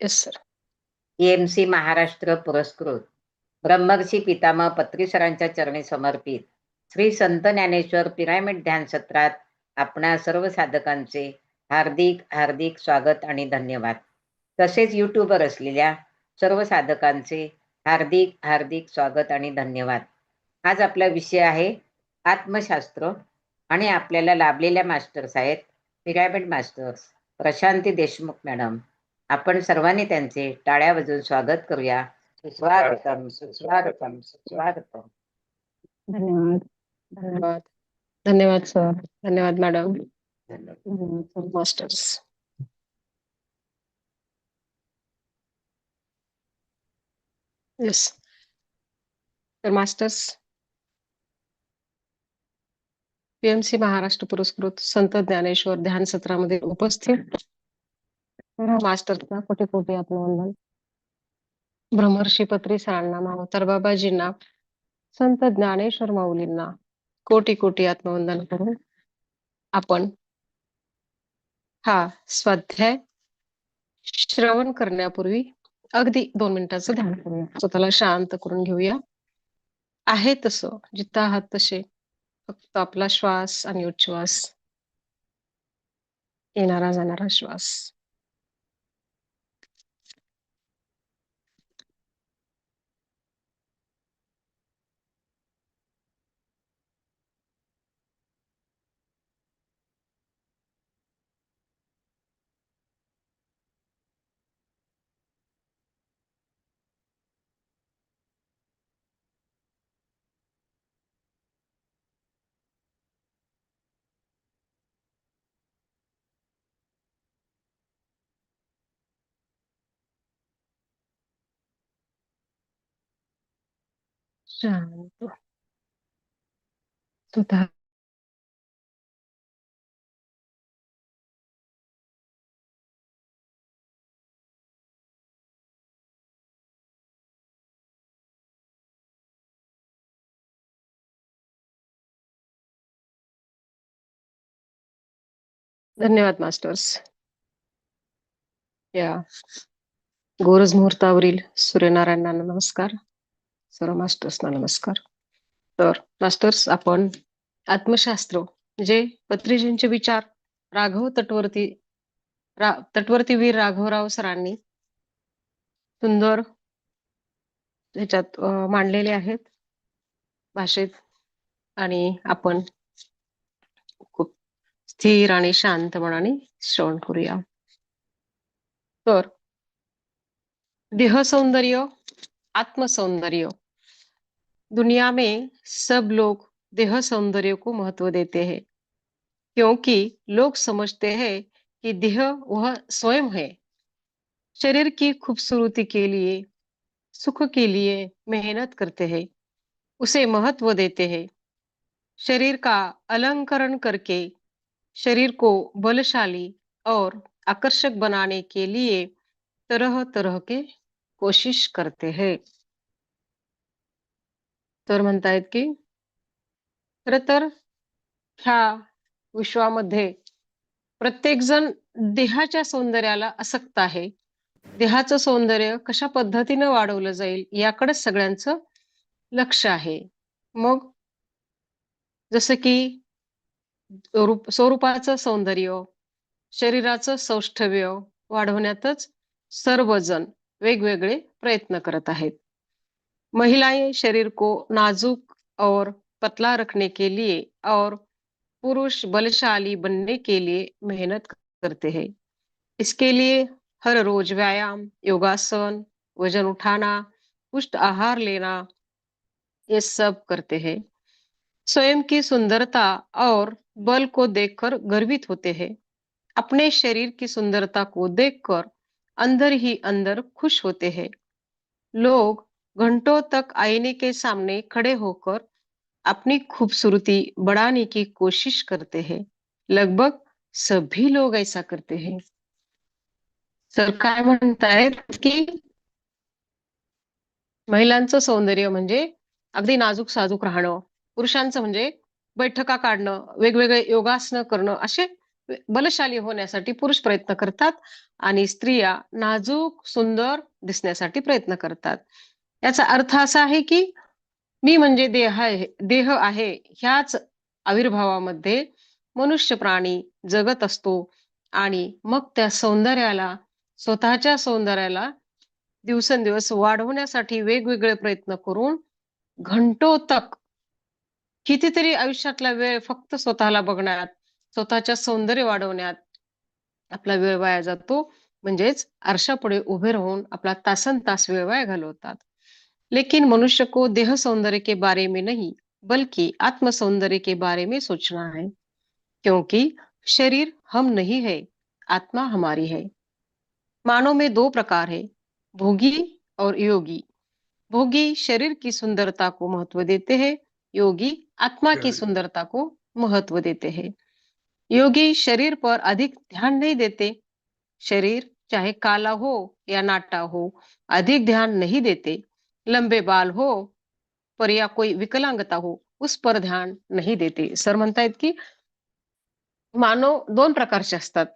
Yes sir AMC Maharashtra पुरस्कृत. ब्रह्मर्षी पितामह पत्रीसरांच्या चरणी समर्पित. श्री संत ज्ञानेश्वर पिरामिड ध्यान सत्रात आपणा सर्व साधकांचे हार्दिक हार्दिक स्वागत आणि धन्यवाद. तसेच यूट्यूबवर असलेल्या सर्व साधकांचे हार्दिक हार्दिक स्वागत आणि धन्यवाद. आज आपला विषय आहे आत्मशास्त्र आणि आपल्याला लाभलेल्या मास्टर्स आहेत pyramid masters Prashanti Deshmukh madam. आपण सर्वांनी त्यांचे टाळ्या वाजवून स्वागत करूया. स्वागतम स्वागतम स्वागतम धन्यवाद. धन्यवाद. धन्यवाद सर धन्यवाद मॅडम मास्टर्स येस तर मास्टर्स पीएमसी महाराष्ट्र पुरस्कृत संत ज्ञानेश्वर ध्यान सत्रामध्ये उपस्थित. मास्टरचा कोटी कोटी आत्मवंदन भ्रमर्षी पत्री सरांना मावतर बाबाजींना संत ज्ञानेश्वर माऊलींना कोटी कोटी आत्मवंदन करून आपण हा स्वाध्याय श्रवण करण्यापूर्वी अगदी दोन मिनिटाचं ध्यान करूया. स्वतःला शांत करून घेऊया. आहे तसं जिथं आहात तसे फक्त आपला श्वास आणि उच्छ्वास येणारा जाणारा श्वास. Santo. स्वतः धन्यवाद मास्टर्स. या. गोरज मुहूर्तावरील सूर्यनारायणांना नमस्कार. सर्व मास्टर्सना नमस्कार. तर मास्टर्स आपण आत्मशास्त्र म्हणजे जे पत्रीजींचे विचार राघव तटवर्ती रा तटवर्तीवीर राघवराव सरांनी सुंदर ह्याच्यात मांडलेले आहेत भाषेत आणि आपण खूप स्थिर आणि शांत मनाने श्रवण करूया. तर देह सौंदर्य आत्मसौंदर्य दुनिया में सब लोग देह सौंदर्य को महत्व देते हैं, क्योंकि लोग समझते हैं कि देह वह स्वयं है। शरीर की खूबसूरती के लिए, सुख के लिए मेहनत करते हैं, उसे महत्व देते हैं। शरीर का अलंकरण करके शरीर को बलशाली और आकर्षक बनाने के लिए तरह तरह के कोशिश करते हैं। तर म्हणतायत की खर तर ह्या विश्वामध्ये प्रत्येक जण देहाच्या सौंदर्याला आसक्त आहे. देहाचं सौंदर्य कशा पद्धतीनं वाढवलं जाईल याकडे सगळ्यांचं लक्ष आहे. मग जसं की रूप स्वरूपाचं सौंदर्य शरीराचं सौष्ठव्य वाढवण्यातच सर्वजण वेगवेगळे प्रयत्न करत आहेत. महिलाएँ शरीर को नाजुक और पतला रखने के लिए और पुरुष बलशाली बनने के लिए मेहनत करते हैं। इसके लिए हर रोज व्यायाम, योगासन, वज़न उठाना, पुष्ट आहार लेना, ये सब करते हैं। स्वयं की सुंदरता और बल को देखकर गर्वित होते हैं। अपने शरीर की सुंदरता को देखकर अंदर ही अंदर खुश होते हैं। लोग घंटों तक आईने के सामने खड़े होकर अपनी खूबसूरती बढ़ाने की कोशिश करते हैं। लगभग सभी लोग ऐसा करते हैं। सर काय म्हणतायत की महिलांचं सौंदर्य म्हणजे अगदी नाजूक साजूक राहणं पुरुषांचं म्हणजे बैठका काढणं वेगवेगळे योगासनं करणं असे बलशाली होण्यासाठी पुरुष प्रयत्न करतात आणि स्त्रिया नाजूक सुंदर दिसण्यासाठी प्रयत्न करतात. याचा अर्थ असा आहे की मी म्हणजे देह आहे देह आहे ह्याच आविर्भावामध्ये मनुष्य प्राणी जगत असतो आणि मग त्या सौंदर्याला स्वतःच्या सौंदर्याला दिवसेंदिवस वाढवण्यासाठी वेगवेगळे प्रयत्न करून घंटो तक कितीतरी आयुष्यातला वेळ फक्त स्वतःला बघण्यात स्वतःच्या सौंदर्य वाढवण्यात आपला वेळ वाया जातो. म्हणजेच आरशापुढे उभे राहून आपला तासन तास वेळ वाया घालवतात. लेकिन मनुष्य को देह सौंदर्य के बारे में नहीं बल्कि आत्म सौंदर्य के बारे में सोचना है। क्योंकि शरीर हम नहीं है आत्मा हमारी है। मानव में दो प्रकार है भोगी और योगी। भोगी शरीर की सुंदरता को महत्व देते हैं योगी आत्मा की सुंदरता को महत्व देते हैं। योगी शरीर पर अधिक ध्यान नहीं देते। शरीर चाहे काला हो या नाटा हो अधिक ध्यान नहीं देते। लंबे बाल हो पर या कोई विकलांगता हो उस पर ध्यान नहीं देते. सर म्हणतायत की मानव दोन प्रकारचे असतात.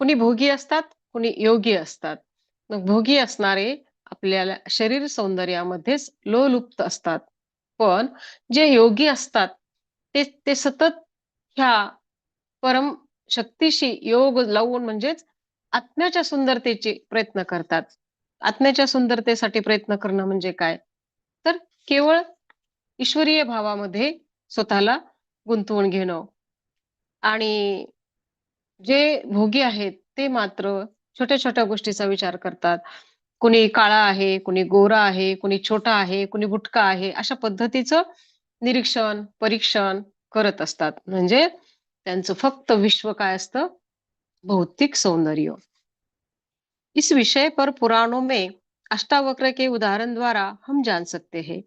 कुणी भोगी असतात कुणी योगी असतात. मग भोगी असणारे आपल्याला शरीर सौंदर्यामध्येच लोलुप्त असतात. पण जे योगी असतात ते ते सतत ह्या परम शक्तीशी योग लावून म्हणजेच आत्म्याच्या सुंदरतेचे प्रयत्न करतात. आत्म्याच्या सुंदरतेसाठी प्रयत्न करणं म्हणजे काय? तर केवळ ईश्वरीय भावामध्ये स्वतःला गुंतवून घेणं. आणि जे भोगी आहेत ते मात्र छोट्या छोट्या गोष्टीचा विचार करतात. कुणी काळा आहे कुणी गोरा आहे कुणी छोटा आहे कुणी बुटका आहे अशा पद्धतीचं निरीक्षण परीक्षण करत असतात. म्हणजे त्यांचं फक्त विश्व काय असतं? भौतिक सौंदर्य. इस विषय पर पुराणों में अष्टावक्र के उदाहरण द्वारा हम जान सकते हैं।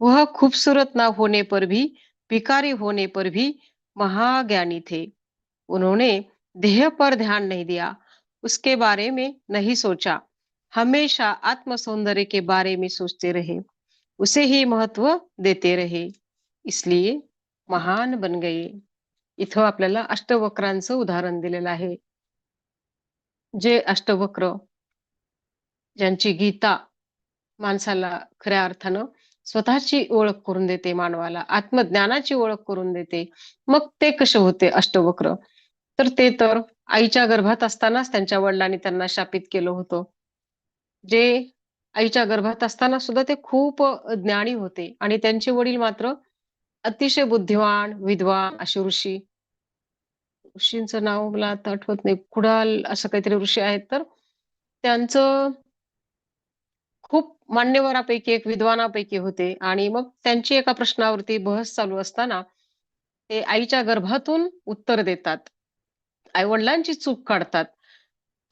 वह खूबसूरत ना होने पर भी भिकारी होने पर भी महाज्ञानी थे। उन्होंने देह पर ध्यान नहीं दिया, उसके बारे में नहीं सोचा। हमेशा आत्म सौंदर्य के बारे में सोचते रहे, उसे ही महत्व देते रहे, इसलिए महान बन गए। इथं आपल्याला अष्टवक्रांचं उदाहरण दिलेलं आहे। जे अष्टवक्र ज्यांची गीता माणसाला खऱ्या अर्थानं स्वतःची ओळख करून देते मानवाला आत्मज्ञानाची ओळख करून देते मग ते कसे होते अष्टवक्र? तर ते तर आईच्या गर्भात असतानाच त्यांच्या वडिलांनी त्यांना शापित केलं होतं. जे आईच्या गर्भात असताना सुद्धा ते खूप ज्ञानी होते आणि त्यांचे वडील मात्र अतिशय बुद्धिवान विद्वान असे ऋषी ऋषींचं नाव मला आता आठवत नाही. कुडाल असं काहीतरी ऋषी आहेत तर त्यांचं खूप मान्यवरापैकी एक विद्वानापैकी होते. आणि मग त्यांची एका प्रश्नावरती बहस चालू असताना ते आईच्या गर्भातून उत्तर देतात. आई वडिलांची चूक काढतात.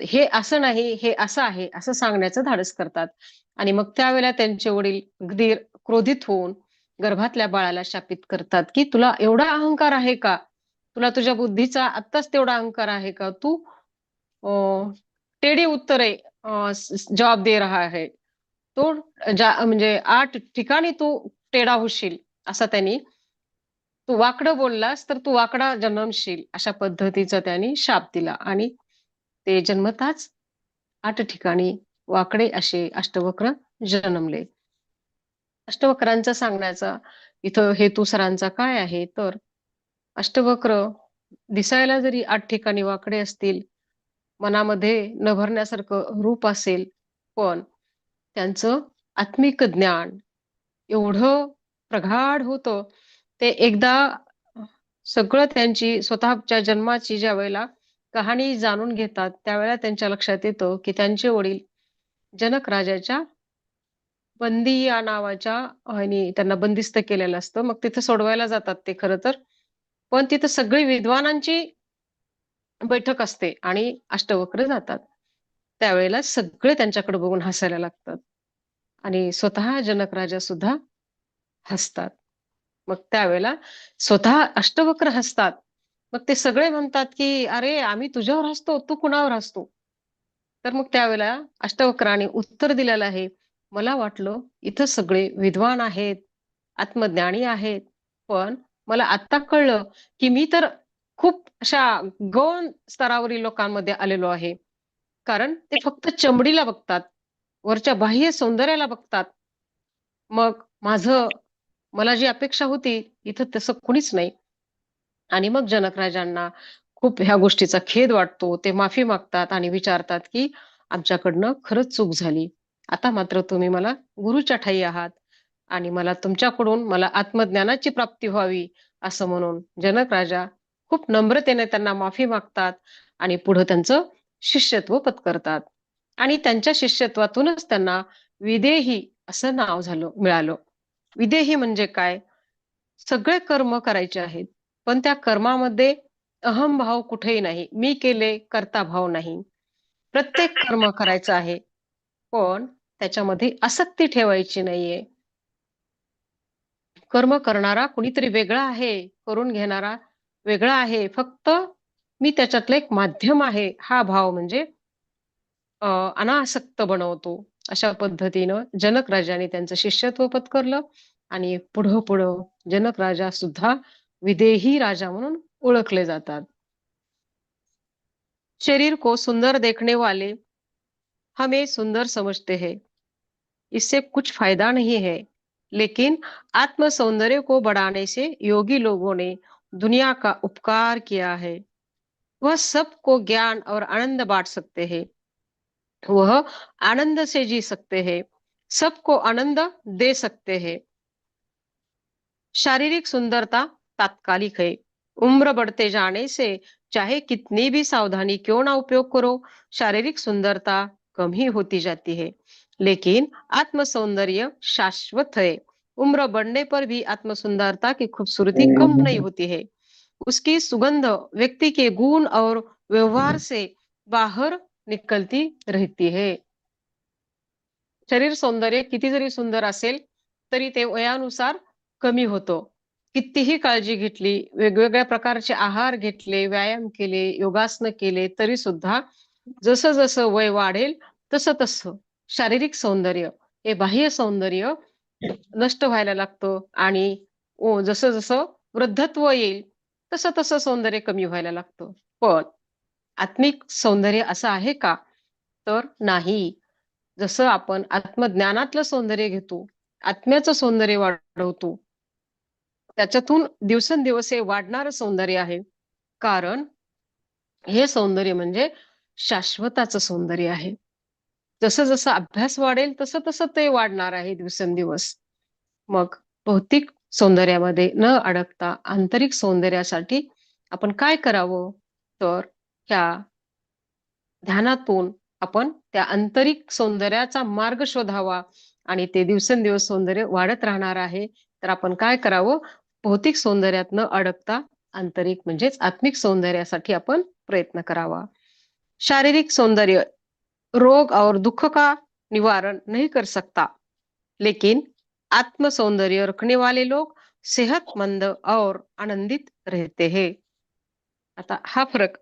हे असं नाही हे असं आहे असं सांगण्याचं धाडस करतात. आणि मग त्यावेळेला त्यांचे वडील अगदी क्रोधित होऊन गर्भातल्या बाळाला शापित करतात की तुला एवढा अहंकार आहे का? तुला तुझ्या बुद्धीचा आत्ताच तेवढा अंकार आहे का? तू अं, टेढ़े उत्तरे जॉब जवाब दे रहा है तो म्हणजे आठ ठिकाणी तू टेढा होशील असा त्यांनी तू वाकडं बोललास तर तू वाकडा जन्मशील अशा पद्धतीचा त्यांनी शाप दिला. आणि ते जन्मताच आठ ठिकाणी वाकडे असे अष्टवक्र जन्मले. अष्टवक्रांचा सांगण्याचा इथं हेतू सरांचा काय आहे? तर अष्टवक्र दिसायला जरी आठ ठिकाणी वाकडे असतील मनामध्ये न भरण्यासारखं रूप असेल पण त्यांचं आत्मिक ज्ञान एवढं प्रगाढ होतं ते एकदा सगळं त्यांची स्वतःच्या जन्माची ज्या वेळेला कहाणी जाणून घेतात त्यावेळेला त्यांच्या लक्षात येतं की त्यांचे वडील जनक राजाच्या बंदी या नावाच्या आणि त्यांना बंदिस्त केलेलं असतं. मग तिथं सोडवायला जातात ते खरं तर. पण तिथं सगळी विद्वानांची बैठक असते आणि अष्टवक्र जातात. त्यावेळेला सगळे त्यांच्याकडे बघून हसायला लागतात. आणि स्वतः जनक राजा सुद्धा हसतात. मग त्यावेळेला स्वतः अष्टवक्र हसतात. मग ते सगळे म्हणतात की अरे आम्ही तुझ्यावर हसतो तू कुणावर हसतो? तर मग त्यावेळेला अष्टवक्राने उत्तर दिलेलं आहे मला वाटलं इथं सगळे विद्वान आहेत आत्मज्ञानी आहेत पण मला आत्ता कळलं की मी तर खूप अशा गौण स्तरावरील लोकांमध्ये आलेलो आहे. कारण ते फक्त चमडीला बघतात वरच्या बाह्य सौंदर्याला बघतात. मग माझं मला जी अपेक्षा होती इथं तसं कुणीच नाही. आणि मग जनक राजांना खूप ह्या गोष्टीचा खेद वाटतो. ते माफी मागतात आणि विचारतात की आमच्याकडनं खरंच चूक झाली. आता मात्र तुम्ही मला गुरुच्या ठाई आहात. आणि मला तुमच्याकडून मला आत्मज्ञानाची प्राप्ती व्हावी असं म्हणून जनक राजा खूप नम्रतेने त्यांना माफी मागतात आणि पुढे त्यांचं शिष्यत्व पत्करतात. आणि त्यांच्या शिष्यत्वातूनच त्यांना विदेही असं नाव झालं मिळालं. विदेही म्हणजे काय? सगळे कर्म करायचे आहेत पण त्या कर्मामध्ये अहमभाव कुठेही नाही. मी केले करता भाव नाही. प्रत्येक कर्म करायचं आहे पण त्याच्यामध्ये आसक्ती ठेवायची नाहीये. कर्म करणारा कुणीतरी वेगळा आहे करून घेणारा वेगळा आहे. फक्त मी त्याच्यातलं एक माध्यम आहे. हा भाव म्हणजे अं, अनासक्त बनवतो. अशा पद्धतीनं जनक राजाने त्यांचं शिष्यत्व पत्करलं आणि पुढं पुढं जनक राजा सुद्धा विदेही राजा म्हणून ओळखले जातात. शरीर को सुंदर देखने वाले हमें सुंदर समझते हैं. इससे कुछ फायदा नहीं है. लेकिन आत्म सौंदर्य को बढ़ाने से योगी लोगों ने दुनिया का उपकार किया है। वह सबको ज्ञान और आनंद बांट सकते हैं। वह आनंद से जी सकते हैं, सबको आनंद दे सकते हैं। शारीरिक सुंदरता तात्कालिक है। उम्र बढ़ते जाने से चाहे कितनी भी सावधानी क्यों ना उपयोग करो, शारीरिक सुंदरता कम ही होती जाती है। लेकिन आत्म सौंदर्य शाश्वत है। उम्र बढ़ने पर भी आत्म सुंदरता की खूबसूरती कम नहीं होती है। उसकी सुगंध व्यक्ति के गुण और व्यवहार से बाहर निकलती रहती है। शरीर सौंदर्य किती जरी सुंदर असेल तरी ते वयानुसार कमी होतं। कितीही काळजी घेतली वेगवेगळ्या प्रकारचे आहार घेतले व्यायाम केले योगासनं केले तरी सुद्धा जसं जसं वय वाढेल तसं तसं शारीरिक सौंदर्य हे बाह्य सौंदर्य नष्ट व्हायला लागतं आणि जसं जसं वृद्धत्व येईल तसं तसं सौंदर्य कमी व्हायला लागतं. पण आत्मिक सौंदर्य असं आहे का? तर नाही. जसं आपण आत्मज्ञानातलं सौंदर्य घेतो आत्म्याचं सौंदर्य वाढवतो त्याच्यातून दिवसेंदिवस हे वाढणारं सौंदर्य आहे. कारण हे सौंदर्य म्हणजे शाश्वताचं सौंदर्य आहे. जसं जसं अभ्यास वाढेल तसं तसं ते वाढणार आहे दिवसेंदिवस. मग भौतिक सौंदर्यामध्ये न अडकता आंतरिक सौंदर्यासाठी आपण काय करावं? तर ह्या ध्यानातून आपण त्या आंतरिक सौंदर्याचा मार्ग शोधावा आणि ते दिवसेंदिवस सौंदर्य वाढत राहणार आहे. तर आपण काय करावं? भौतिक सौंदर्यात न अडकता आंतरिक म्हणजेच आत्मिक सौंदर्यासाठी आपण प्रयत्न करावा. शारीरिक सौंदर्य रोग और दुख का निवारण नहीं कर सकता। लेकिन आत्म सौंदर्य रखने वाले लोग सेहतमंद और आनंदित रहते हैं। आता हा फरक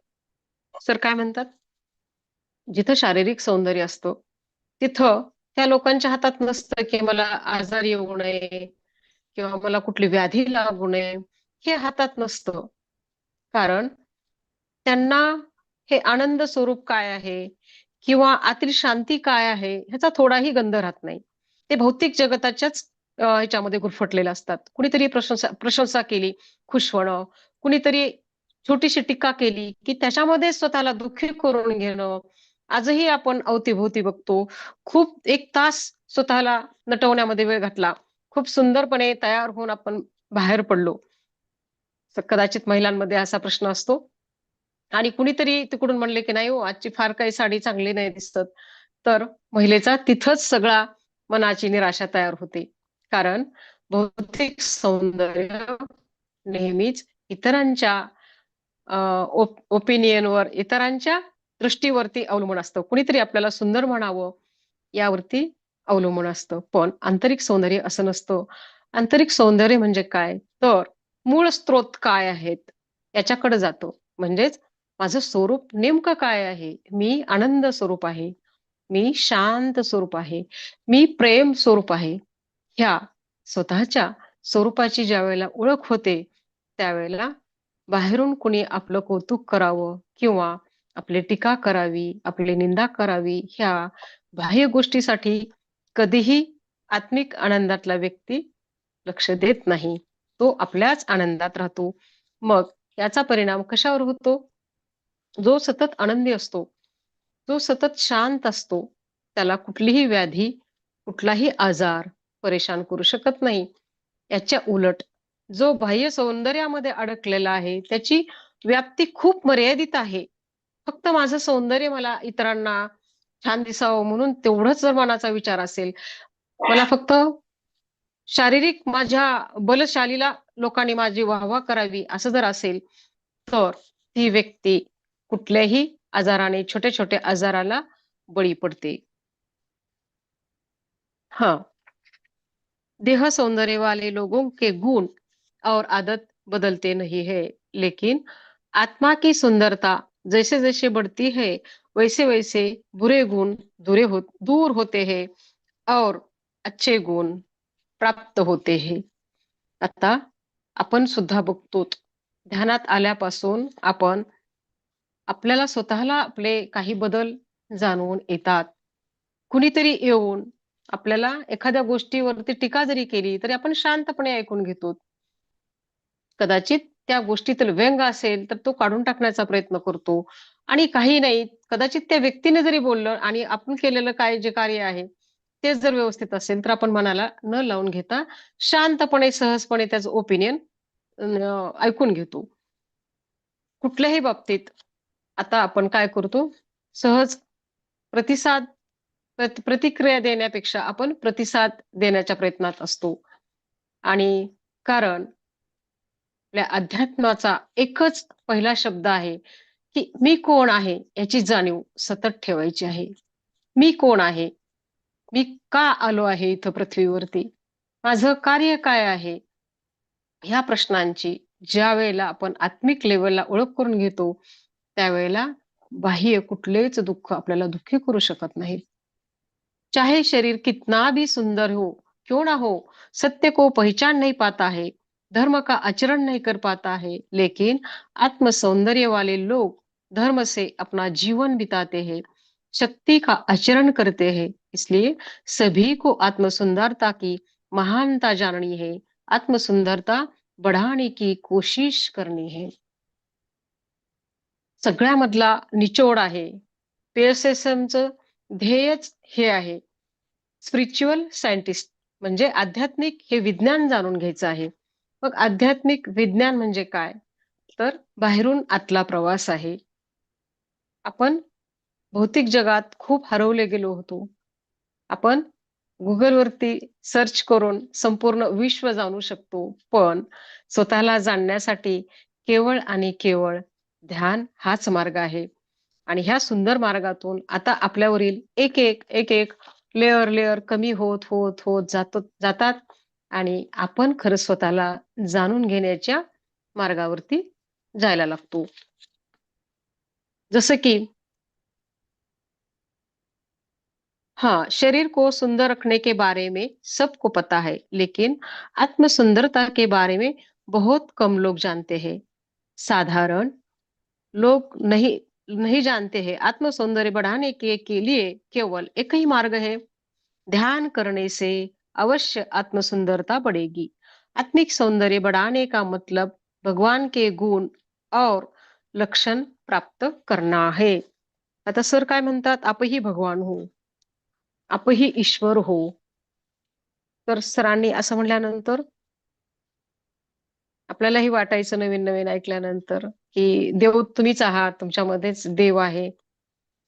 सर काय म्हणतात? जिथं शारीरिक सौंदर्य असतो तिथं त्या लोकांच्या हातात नसतं की मला आजार येऊ नये किंवा मला कुठली व्याधी लागू नये हे हातात नसतं. कारण त्यांना हे आनंद स्वरूप काय आहे? किंवा आतील शांती काय आहे ह्याचा थोडाही गंध राहत नाही. ते भौतिक जगताच्याच ह्याच्यामध्ये गुरफटलेले असतात. कुणीतरी प्रशंसा प्रशंसा केली खुश होणं. कुणीतरी छोटीशी टीका केली की त्याच्यामध्ये स्वतःला दुःखी करून घेणं. आजही आपण अवतीभोवती बघतो. खूप एक तास स्वतःला नटवण्यामध्ये वेळ घातला. खूप सुंदरपणे तयार होऊन आपण बाहेर पडलो. कदाचित महिलांमध्ये असा प्रश्न असतो. आणि कुणीतरी तिकडून म्हणले की नाही हो आजची फार काही साडी चांगली नाही दिसत. तर महिलेचा तिथंच सगळा मनाची निराशा तयार होते. कारण भौतिक सौंदर्य नेहमीच इतरांच्या ओपिनियनवर इतरांच्या दृष्टीवरती अवलंबून असतं. कुणीतरी आपल्याला सुंदर म्हणावं यावरती अवलंबून असतं. पण आंतरिक सौंदर्य असं नसतं. आंतरिक सौंदर्य म्हणजे काय? तर मूळ स्त्रोत काय आहेत? याच्याकडे जातो. म्हणजेच माझं स्वरूप नेमकं काय आहे? मी आनंद स्वरूप आहे. मी शांत स्वरूप आहे. मी प्रेम स्वरूप आहे. ह्या स्वतःच्या स्वरूपाची ज्या वेळेला ओळख होते त्यावेळेला बाहेरून कुणी आपलं कौतुक करावं किंवा आपली टीका करावी आपली निंदा करावी ह्या बाह्य गोष्टीसाठी कधीही आत्मिक आनंदातला व्यक्ती लक्ष देत नाही. तो आपल्याच आनंदात राहतो. मग याचा परिणाम कशावर होतो? जो सतत आनंदी असतो जो सतत शांत असतो त्याला कुठलीही व्याधी कुठलाही आजार परेशान करू शकत नाही. याच्या उलट जो बाह्य सौंदर्यामध्ये अडकलेला आहे त्याची व्याप्ती खूप मर्यादित आहे. फक्त माझं सौंदर्य मला इतरांना छान दिसावं म्हणून तेवढंच जर मनाचा विचार असेल मला फक्त शारीरिक माझ्या बलशालीला लोकांनी माझी वाहवा करावी असं जर असेल तर ती व्यक्ती कुठल्याही आजाराने छोट्या छोट्या आजाराला बळी पडते. हाँ. देह सौंदर्य वाले लोगों के गुण और आदत बदलते नहीं है लेकिन आत्मा की सुंदरता जैसे जैसे बढ़ती है वैसे वैसे बुरे गुण दूरे हो दूर होते हैं और अच्छे गुण प्राप्त होते हैं। आता आपण सुद्धा बघतो ध्यानात आल्यापासून आपण आपल्याला स्वतःला आपले काही बदल जाणवून येतात. कुणीतरी येऊन आपल्याला एखाद्या गोष्टीवरती टीका जरी केली तरी आपण शांतपणे ऐकून घेतो. कदाचित त्या गोष्टीतील व्यंग असेल तर तो काढून टाकण्याचा प्रयत्न करतो. आणि काही नाही कदाचित त्या व्यक्तीने जरी बोललं आणि आपण केलेलं काय जे कार्य आहे तेच जर व्यवस्थित असेल तर आपण मनाला न लावून घेता शांतपणे सहजपणे त्याचं ओपिनियन ऐकून घेतो. कुठल्याही बाबतीत आता आपण काय करतो? सहज प्रतिसाद प्रतिक्रिया देण्यापेक्षा आपण प्रतिसाद देण्याच्या प्रयत्नात असतो. आणि कारण आपल्या अध्यात्माचा एकच पहिला शब्द आहे की मी कोण आहे याची जाणीव सतत ठेवायची आहे. मी कोण आहे? मी का आलो आहे इथं पृथ्वीवरती? माझं कार्य काय आहे? ह्या प्रश्नांची ज्या वेळेला आपण आत्मिक लेवलला ओळख करून घेतो त्यावेळेला बाह्य कुठलेच दुःख आपल्याला दुःखी करू शकत नाही चाहे शरीर कितना भी सुंदर हो, क्यों ना हो, सत्य को पहचान नहीं पाता है, धर्म का आचरण नहीं कर पाता है, लेकिन आत्म सौंदर्य वाले लोग धर्म से अपना जीवन बिताते हैं, शक्ति का आचरण करते हैं, इसलिए सभी को आत्म सुंदरता की महानता जाननी है आत्म सुंदरता बढ़ाने की कोशिश करनी है। सगळ्यामधला निचोड आहे. पेअसेसमचं ध्येयच हे आहे. स्पिरिच्युअल सायंटिस्ट म्हणजे आध्यात्मिक हे विज्ञान जाणून घ्यायचं आहे. मग आध्यात्मिक विज्ञान म्हणजे काय? तर बाहेरून आतला प्रवास आहे. आपण भौतिक जगात खूप हरवले गेलो होतो. आपण गुगलवरती सर्च करून संपूर्ण विश्व जाणू शकतो. पण स्वतःला जाणण्यासाठी केवळ आणि केवळ ध्यान हाच मार्ग आहे. आणि ह्या सुंदर मार्गातून आता आपल्यावरील एक एक एक एक लेअर लेअर कमी होत होत होत जातो जातात. आणि आपण खरं स्वतःला जाणून घेण्याच्या मार्गावरती जायला लागतो. जसं की हाँ शरीर को सुंदर रखने के बारे में सबको पता है लेकिन आत्म सुंदरता के बारे में बहुत कम लोग जानते हैं. साधारण लोग नहीं नहीं जानते हैं। आत्म सौंदर्य बढ़ाने के, के लिए केवल एक ही मार्ग है। ध्यान करने से अवश्य आत्म सुंदरता बढ़ेगी। आत्मिक सौंदर्य बढ़ाने का मतलब भगवान के गुण और लक्षण प्राप्त करना है। आता सर काय म्हणतात आपही भगवान हो। आपही ईश्वर हो। तर सरांनी असं म्हणल्यानंतर आपल्यालाही वाटायचं नवीन नवीन ऐकल्यानंतर की देव तुम्हीच आहात तुमच्यामध्येच देव आहे.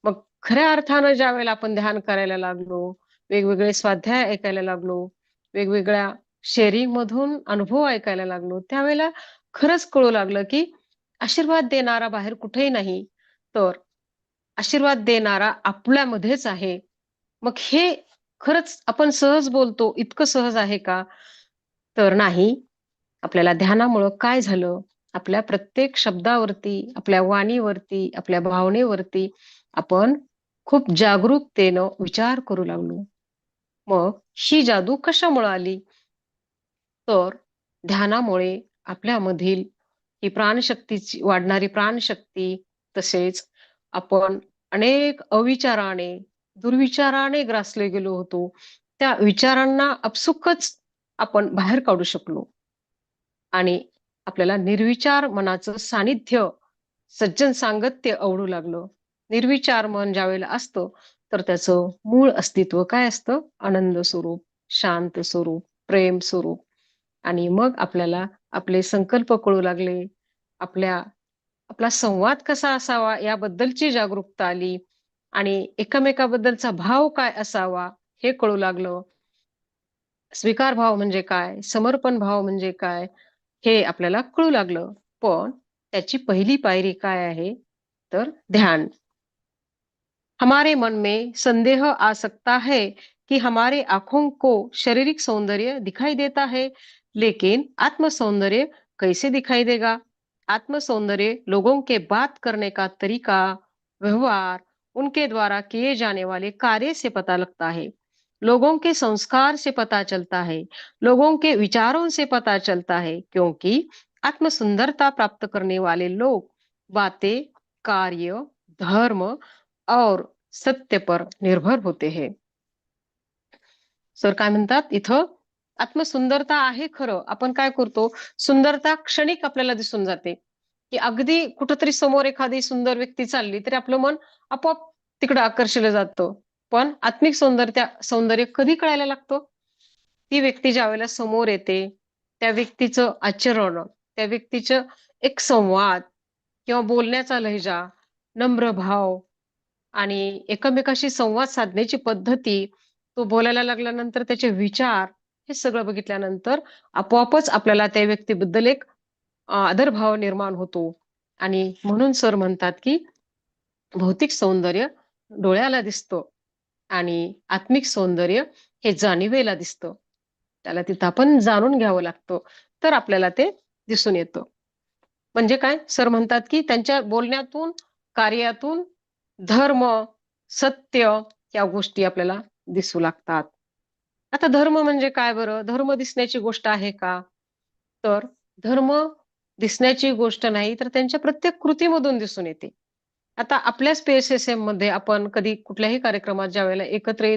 मग खऱ्या अर्थानं ज्या वेळेला आपण ध्यान करायला लागलो वेगवेगळे स्वाध्याय ऐकायला लागलो वेगवेगळ्या शेअरिंग मधून अनुभव ऐकायला लागलो त्यावेळेला खरंच कळू लागलं की आशीर्वाद देणारा बाहेर कुठेही नाही तर आशीर्वाद देणारा आपल्यामध्येच आहे. मग हे खरंच आपण सहज बोलतो इतकं सहज आहे का? तर नाही. आपल्याला ध्यानामुळं काय झालं? आपल्या प्रत्येक शब्दावरती आपल्या वाणीवरती आपल्या भावनेवरती आपण खूप जागरूकतेनं विचार करू लागलो. मग ही जादू कशामुळे आली? तर ध्यानामुळे आपल्यामधील ही प्राणशक्तीची वाढणारी प्राणशक्ती तसेच आपण अनेक अविचाराने दुर्विचाराने ग्रासले गेलो होतो. त्या विचारांना अपसुकच आपण बाहेर काढू शकलो. आणि आपल्याला निर्विचार मनाचं सानिध्य सज्जन सांगत्य आवडू लागलं. निर्विचार मन ज्यावेळेला असतं तर त्याचं मूळ अस्तित्व काय असतं? आनंद स्वरूप शांत स्वरूप प्रेम स्वरूप. आणि मग आपल्याला आपले संकल्प कळू लागले. आपल्या आपला संवाद कसा असावा? याबद्दलची जागरूकता आली. आणि एकमेकाबद्दलचा भाव काय असावा? हे कळू लागलं. स्वीकार भाव म्हणजे काय? समर्पण भाव म्हणजे काय? हे आपल्याला कळू लागलं. पण त्याची पहिली पायरी काय आहे? तर ध्यान. हमारे मन में संदेह आ सकता है कि हमारे आँखों को शारीरिक सौंदर्य दिखाई देता है, लेकिन आत्म सौंदर्य कैसे दिखाई देगा? आत्म सौंदर्य लोगों के बात करने का तरीका, व्यवहार, उनके द्वारा किए जाने वाले कार्य से पता लगता है। लोगों के संस्कार से पता चलता है लोगों के विचारों से पता चलता है क्योंकि आत्म सुंदरता प्राप्त करने वाले लोग बातें कार्य धर्म और सत्य पर निर्भर होते हैं। सर काय म्हणतात? इथं आत्मसुंदरता आहे खरं. आपण काय करतो? सुंदरता क्षणिक आपल्याला दिसून जाते. की अगदी कुठंतरी समोर एखादी सुंदर व्यक्ती चालली तरी आपलं मन आपोआप तिकडं आकर्षलं जातं. पण आत्मिक सौंदर्य सौंदर्य कधी कळायला लागतो? ती व्यक्ती ज्या वेळेला समोर येते त्या व्यक्तीचं आचरण त्या व्यक्तीचं एक संवाद किंवा बोलण्याचा लहजा नम्र भाव आणि एकमेकाशी संवाद साधण्याची पद्धती तो बोलायला लागल्यानंतर त्याचे विचार हे सगळं बघितल्यानंतर आपोआपच आपल्याला त्या व्यक्तीबद्दल एक आदरभाव निर्माण होतो. आणि म्हणून सर म्हणतात की भौतिक सौंदर्य डोळ्याला दिसतं. आणि आत्मिक सौंदर्य हे जाणीवेला दिसतं. त्याला तिथं आपण जाणून घ्यावं लागतं. तर आपल्याला ते दिसून येतं. म्हणजे काय? सर म्हणतात की त्यांच्या बोलण्यातून कार्यातून धर्म सत्य या गोष्टी आपल्याला दिसू लागतात. आता धर्म म्हणजे काय बरं? धर्म दिसण्याची गोष्ट आहे का? तर धर्म दिसण्याची गोष्ट नाही तर त्यांच्या प्रत्येक कृतीमधून दिसून येते. आता आपल्या स्पेस एस एममध्ये आपण कधी कुठल्याही कार्यक्रमात ज्या वेळेला एकत्र येत